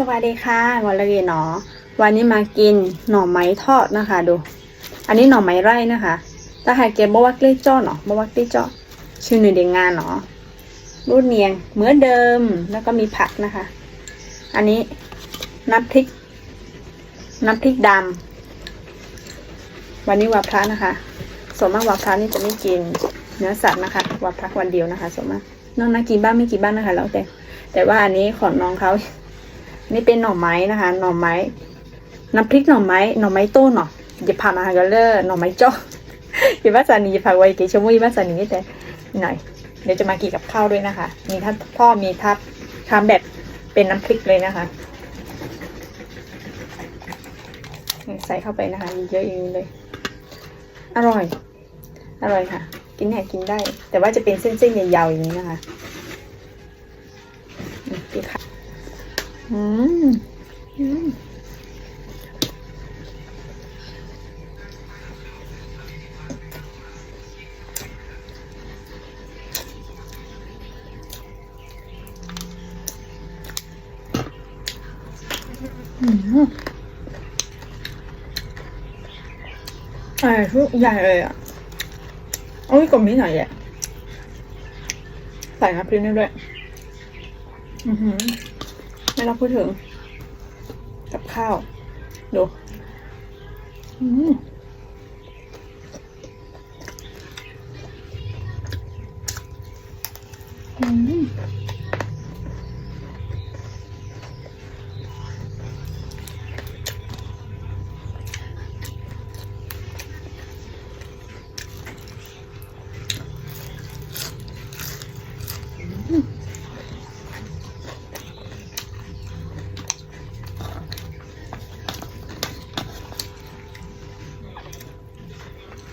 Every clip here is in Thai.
สวัสดีค่ะวันละเกเนาะวันนี้มากินหน่อไม้ทอดนะคะดู อันนี้หน่อไม้ไร่นะคะถ้าหากเก็บบอกว่าเกลี้จ้อเนาะบอกว่าเกลี้จ้อชื่อหนึ่งเดียงงานเนาะรูดเนียงเหมือนเดิมแล้วก็มีผักนะคะ อันนี้น้ำพริก น้ำพริกดำวันนี้วันพระนะคะส่วนมากวันพระนี่จะไม่กินเนื้อสัตว์นะคะวันพระวันเดียวนะคะส่วนมากนอกนั้นกินบ้างไม่กินบ้างนะคะ แล้วแต่แต่ว่าอันนี้ของน้องเขา นี่เป็นหน่อไม้นะคะ หน่อไม้ น้ำพริกหน่อไม้ หน่อไม้ต้นเนาะอย่าพามาหากันเลยหน่อไม้จ้ออย่าว่าสานีอย่าพาไว้กี่ชั่วโมงอย่าว่าสานีแต่หน่อย เดี๋ยวจะมากินกับข้าวด้วยนะคะ มีทัดพ่อมีทัดทำแบบเป็นน้ำพริกเลยนะคะ ใส่เข้าไปนะคะเยอะๆอย่างนี้เลย อร่อย อร่อยค่ะ กินแห่กินได้ แต่ว่าจะเป็นเส้นๆยาวๆอย่างนี้นะคะอืมดีค่ะ อืมอืมอืมไอ้ชุดใหญ่เลยอะ ไม่รับพูดถึง กับข้าว ดู อืม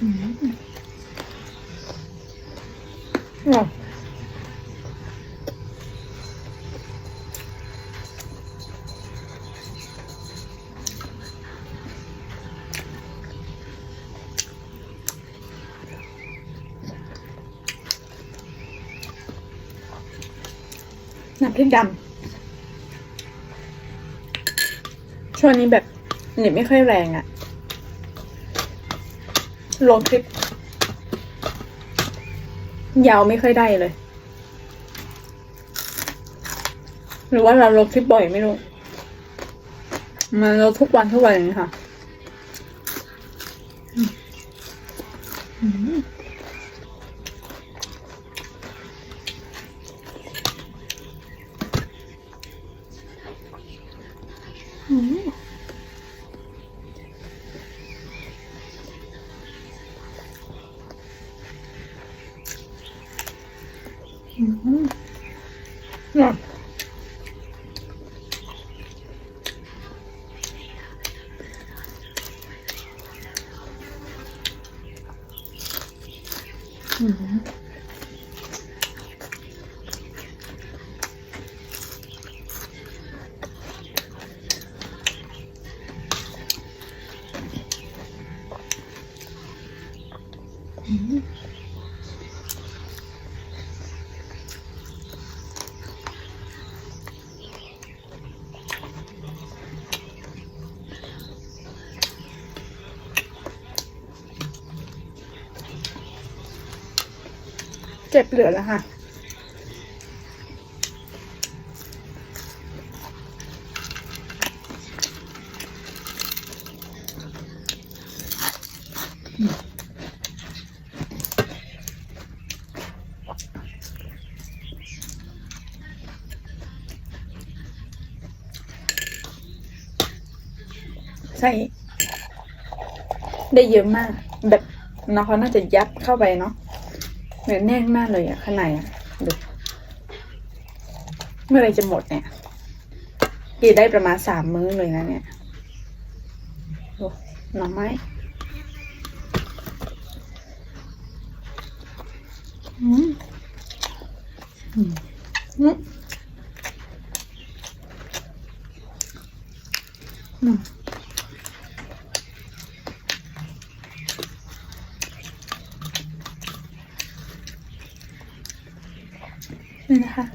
อร่ยน้ำพริกดำช่วงนี้แบบเน็ตไม่ค่อยแรงอะ ลงคลิป ยาวไม่ค่อยได้เลย หรือว่าเราลงคลิปบ่อยไม่รู้ มันลงทุกวันทุกวันอย่างนี้ค่ะอืม เจ็บเหลือแล้วค่ะใส่ได้เยอะมาก แบบน้องเขาน่าจะยัดเข้าไปเนาะ เหมือนแน่นมากเลยอะข้างในอะดูเมื่อไรจะหมดเนี่ยกินได้ประมาณสามมื้อเลยนะเนี่ยดูหน่อไม้อืมอืมอืม นี่นะคะ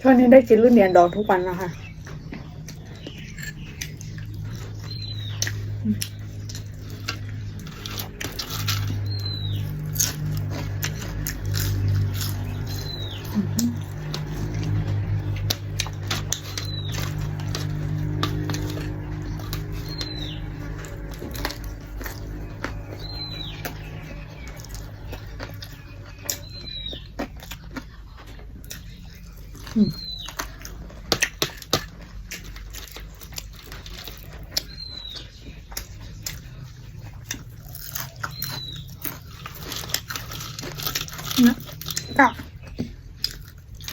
ช่วงนี้ได้กินรื่นเนียนดองทุกวันนะคะ นะกับ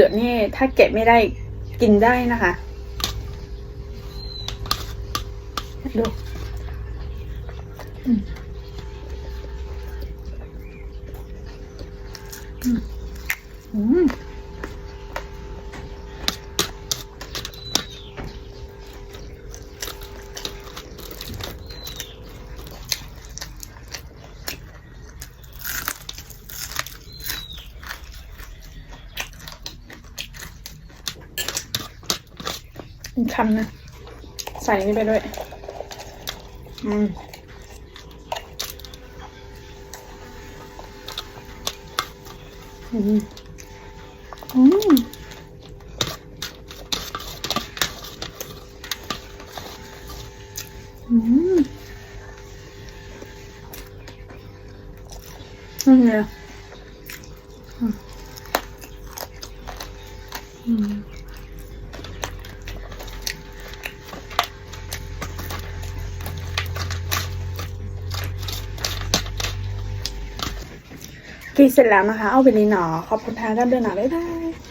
ลือนี่ถ้าแกะไม่ได้กินได้นะคะ ดูอืมอืมอืมอีก คำนะ ใส่นี่ไปด้วย อืมอืมอืมอืมนี่ไงอืม อืมกินเสร็จแล้วนะคะ เอาไปเลยหนอขอบคุณทางด้านด้วยนอบ๊ายบาย